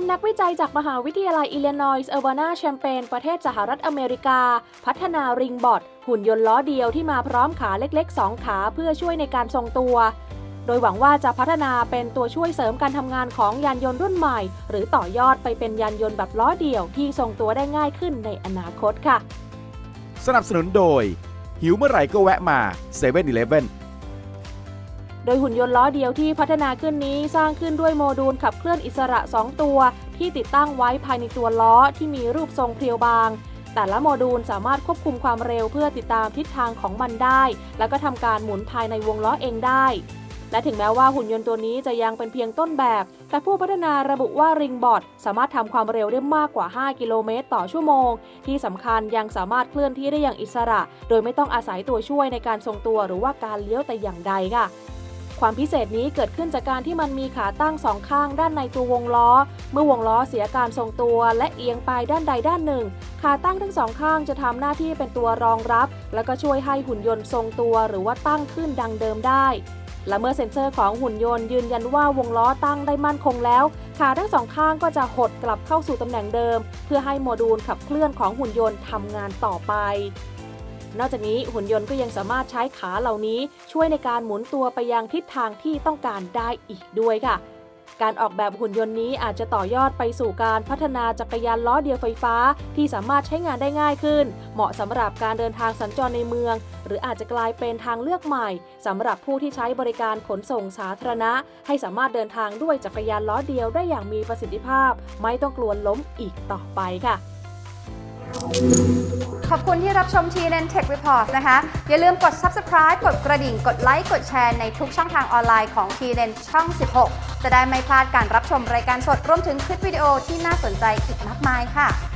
มนักวิจัยจากมหาวิทยาลัยอิลลินอยส์เออร์วานาแชมเปญประเทศสหรัฐอเมริกา พัฒนาริงบอทหุ่นยนต์ล้อเดียวที่มาพร้อมขาเล็ก ๆ 2 ขาเพื่อช่วยในการทรงตัว โดยหวังว่าจะพัฒนาเป็นตัวช่วยเสริมการทำงานของยานยนต์รุ่นใหม่ หรือต่อยอดไปเป็นยานยนต์แบบล้อเดี่ยวที่ทรงตัวได้ง่ายขึ้นในอนาคตค่ะ สนับสนุนโดย หิวเมื่อไหร่ก็แวะมา7 e เ e ่ e อ โดยหุ่นยนต์ล้อเดียวที่พัฒนาขึ้นนี้สร้างขึ้นด้วยโมดูลขับเคลื่อนอิสระ 2 ตัว ที่ติดตั้งไว้ภายในตัวล้อที่มีรูปทรงเพรียวบาง แต่ละโมดูลสามารถควบคุมความเร็วเพื่อติดตามทิศทางของมันได้ แล้วก็ทำการหมุนภายในวงล้อเองได้ และถึงแม้ว่าหุ่นยนต์ตัวนี้จะยังเป็นเพียงต้นแบบ แต่ผู้พัฒนาระบุว่าริงบอทสามารถทำความเร็วได้มากกว่า 5 กิโลเมตรต่อชั่วโมง ที่สำคัญยังสามารถเคลื่อนที่ได้อย่างอิสระ โดยไม่ต้องอาศัยตัวช่วยในการทรงตัวหรือว่าการเลี้ยวแต่อย่างใดค่ะ ความพิเศษนี้เกิดขึ้นจากการที่มันมีขาตั้งสองข้างด้านในตัววงล้อ เมื่อวงล้อเสียการทรงตัวและเอียงไปด้านใดด้านหนึ่ง ขาตั้งทั้งสองข้างจะทำหน้าที่เป็นตัวรองรับ แล้วก็ช่วยให้หุ่นยนต์ทรงตัวหรือว่าตั้งขึ้นดังเดิมได้ และเมื่อเซ็นเซอร์ของหุ่นยนต์ยืนยันว่าวงล้อตั้งได้มั่นคงแล้ว ขาทั้งสองข้างก็จะหดกลับเข้าสู่ตำแหน่งเดิม เพื่อให้โมดูลขับเคลื่อนของหุ่นยนต์ทำงานต่อไป นอกจากนี้หุ่นยนต์ก็ยังสามารถใช้ขาเหล่านี้ ช่วยในการหมุนตัวไปยังทิศทางที่ต้องการได้อีกด้วยค่ะ การออกแบบหุ่นยนต์นี้อาจจะต่อยอดไปสู่การพัฒนาจักรยานล้อเดียวไฟฟ้า ที่สามารถใช้งานได้ง่ายขึ้น เหมาะสำหรับการเดินทางสัญจรในเมือง หรืออาจจะกลายเป็นทางเลือกใหม่สำหรับผู้ที่ใช้บริการขนส่งสาธารณะ ให้สามารถเดินทางด้วยจักรยานล้อเดียวได้อย่างมีประสิทธิภาพ ไม่ต้องกลัวล้มอีกต่อไปค่ะ ขอบคุณที่รับชม TNN Tech Report นะคะ อย่าลืมกด subscribe กดกระดิ่ง กดไลค์ กดแชร์ในทุกช่องทางออนไลน์ของ TNN ช่อง 16 จะได้ไม่พลาดการรับชมรายการสดรวมถึงคลิปวิดีโอที่น่าสนใจอีกมากมายค่ะ